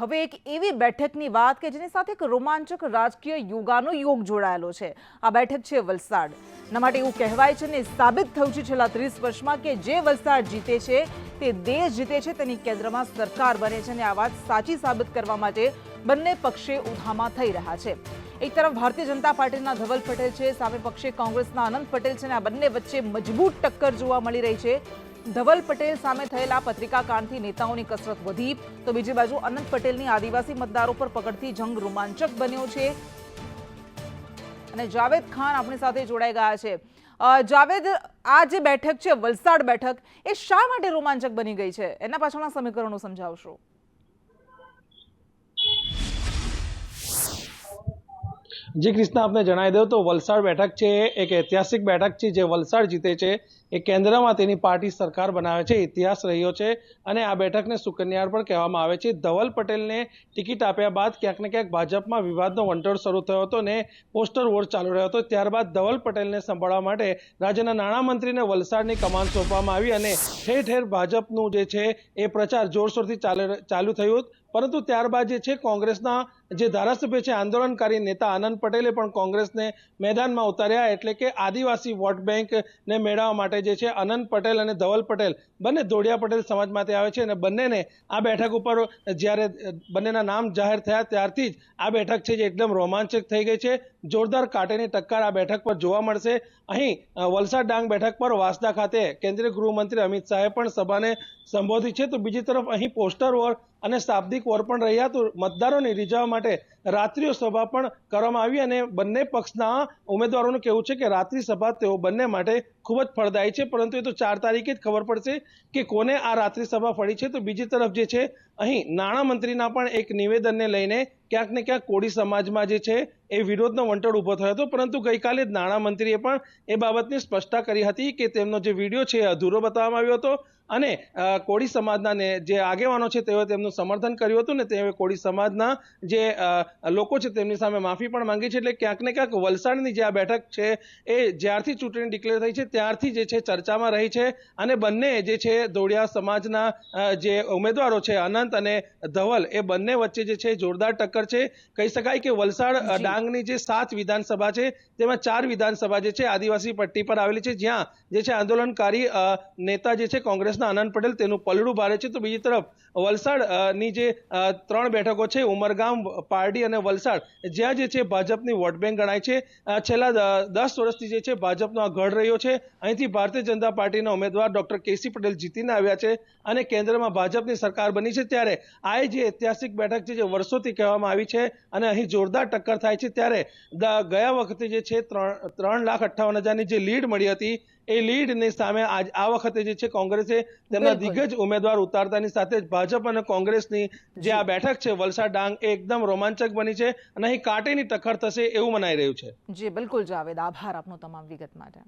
હવે એક એવી બેઠકની વાત કે જેની સાથે એક રોમાંચક રાજકીય યોગાનો યોગ જોડાયેલો છે. આ બેઠક છે વલસાડ. ના માટે એવું કહેવાય છે ને સાબિત થયું છે છેલ્લા ત્રીસ વર્ષમાં કે જે વલસાડ જીતે છે, તે દેશ જીતે છે તેની કેન્દ્રમાં સરકાર બને છે અને આ વાત સાચી સાબિત કરવા માટે બંને પક્ષે ઉધામાં થઈ રહ્યા છે. એક તરફ ભારતીય જનતા પાર્ટીના ધવલ પટેલ છે, સામે પક્ષે કોંગ્રેસના અનંત પટેલ છે અને આ બંને વચ્ચે મજબૂત ટક્કર જોવા મળી રહી છે. ધવલ પટેલ સામે થયેલા પત્રિકાકાંડથી નેતાઓની કસરત વધી. તો બીજી બાજુ અનંત પટેલની આદિવાસી મતદારો પર પકડથી જંગ રોમાંચક બન્યો છે. અને જાવેદ ખાન આપણી સાથે જોડાઈ ગયા છે. જાવેદ, આ જે બેઠક છે, વલસાડ બેઠક, એ શા માટે રોમાંચક બની ગઈ છે? એના પાછળના સમીકરણો સમજાવશો. જી કૃષ્ણ, આપને જણાવી દઉં તો વલસાડ બેઠક છે, એક ઐતિહાસિક બેઠક છે, જે વલસાડ જીતે છે. એ કેન્દ્રમાં તેની પાર્ટી સરકાર બનાવે છે, ઇતિહાસ રહ્યો છે અને આ બેઠકને સુકન્યાર પણ કહેવામાં આવે છે. ધવલ પટેલને ટિકિટ આપ્યા બાદ ક્યાંક ને ક્યાંક ભાજપમાં વિવાદનો વંટોળ શરૂ થયો હતો ને પોસ્ટર વોર ચાલુ રહ્યો હતો. ત્યારબાદ ધવલ પટેલને સંભાળવા માટે રાજ્યના નાણામંત્રીને વલસાડની કમાન સોંપવામાં આવી અને ઠેર ઠેર ભાજપનું જે છે, એ પ્રચાર જોરશોરથી ચાલુ થયું. પરંતુ ત્યારબાદ જે છે, કોંગ્રેસના જે ધારાસભ્ય છે, આંદોલનકારી નેતા આનંદ પટેલે પણ કોંગ્રેસને મેદાનમાં ઉતાર્યા. એટલે કે આદિવાસી વોટ બેંકને મેળવવા માટે જે છે અનંત પટેલ અને ધવલ પટેલ બંને દોડિયા પટેલ સમાજમાંથી આવે છે અને બંનેને આ બેઠક ઉપર જ્યારે બંનેના નામ જાહેર થયા ત્યારથી જ આ બેઠક છે, જે એકદમ રોમાંચક થઈ ગઈ છે. જોરદાર કાંટેની ટક્કર આ બેઠક પર જોવા મળશે. અહીં વલસાડ ડાંગ બેઠક પર વાસદા ખાતે કેન્દ્રીય ગૃહમંત્રી અમિત શાહે પણ સભાને સંબોધી છે. તો બીજી તરફ અહીં પોસ્ટર વોર અને શાબ્દિક વોર પણ રહ્યા તો મતદારોને રીઝવવા માટે રાત્રિઓ સભા પણ કરવામાં આવી અને બંને પક્ષના ઉમેદવારોનું કહેવું છે કે રાત્રિ સભા તેઓ બંને માટે ખૂબ જ ફળદાયી છે. પરંતુ એ તો ચાર તારીખે જ ખબર પડશે કે કોને આ રાત્રિ સભા ફળી છે. તો બીજી તરફ જે છે, અહીં નાણામંત્રીના પણ એક નિવેદનને લઈને ક્યાંક ને ક્યાંક કોળી સમાજમાં જે છે, એ વિરોધનો વંટોળ ઊભો થયો હતો. પરંતુ ગઈકાલે જ નાણામંત્રીએ પણ એ બાબતની સ્પષ્ટતા કરી હતી કે તેમનો જે વીડિયો છે એ અધૂરો બતાવવામાં આવ્યો હતો. અને કોળી સમાજના ને જે આગેવાનો છે તેઓએ તેમનું સમર્થન કર્યું હતું ને તેઓએ કોળી સમાજના જે લોકો છે તેમની સામે માફી પણ માંગી છે એટલે ક્યાંક ને ક્યાંક વલસાડની જે આ બેઠક છે એ જ્યારથી ચૂંટણી ડિક્લેર થઈ છે ત્યારથી જે છે ચર્ચામાં રહી છે અને બંને જે છે દોડિયા સમાજના જે ઉમેદવારો છે અનંત અને ધવલ એ બંને વચ્ચે જે છે જોરદાર ટક્કર છે. કહી શકાય કે વલસાડ ડાંગની જે સાત વિધાનસભા છે તેમાં ચાર વિધાનસભા જે છે આદિવાસી પટ્ટી પર આવેલી છે જ્યાં જે છે આંદોલનકારી નેતા જે છે કોંગ્રેસના આનંદ પટેલ, તેનું પલડું ભારે છે. તો બીજી તરફ વલસાડની જે ત્રણ બેઠકો છે, ઉમરગામ, પારડી અને વલસાડ, જ્યાં જે છે ભાજપની વોટ બેંક ગણાય છે. છેલ્લા દસ વર્ષથી જે છે ભાજપનો આ ગઢ રહ્યો છે. અહીંથી ભારતીય જનતા પાર્ટીના ઉમેદવાર ડોક્ટર કેસી પટેલ જીતીને આવ્યા છે અને કેન્દ્રમાં ભાજપની સરકાર બની છે. ત્યારે આ જે ઐતિહાસિક બેઠક છે, જે વર્ષોથી કહેવામાં આવી છે અને અહીં જોરદાર ટક્કર થાય છે. ત્યારે ગયા વખતે જે છે, ત્રણ ત્રણ લાખ અઠ્ઠાવન હજારની જે લીડ મળી હતી એ લીડની સામે આજ આ વખતે જે છે કોંગ્રેસે તેમના દિગ્ગજ ઉમેદવાર ઉતારતાની સાથે જ ભાજપ અને કોંગ્રેસની જે આ બેઠક છે વલસાડ ડાંગ એ એકદમ રોમાંચક બની છે અને અહીં કાંટેની ટક્કર થશે એવું મનાઈ રહ્યું છે. જી બિલકુલ જાવેદ આભાર આપનો તમામ વિગત માટે.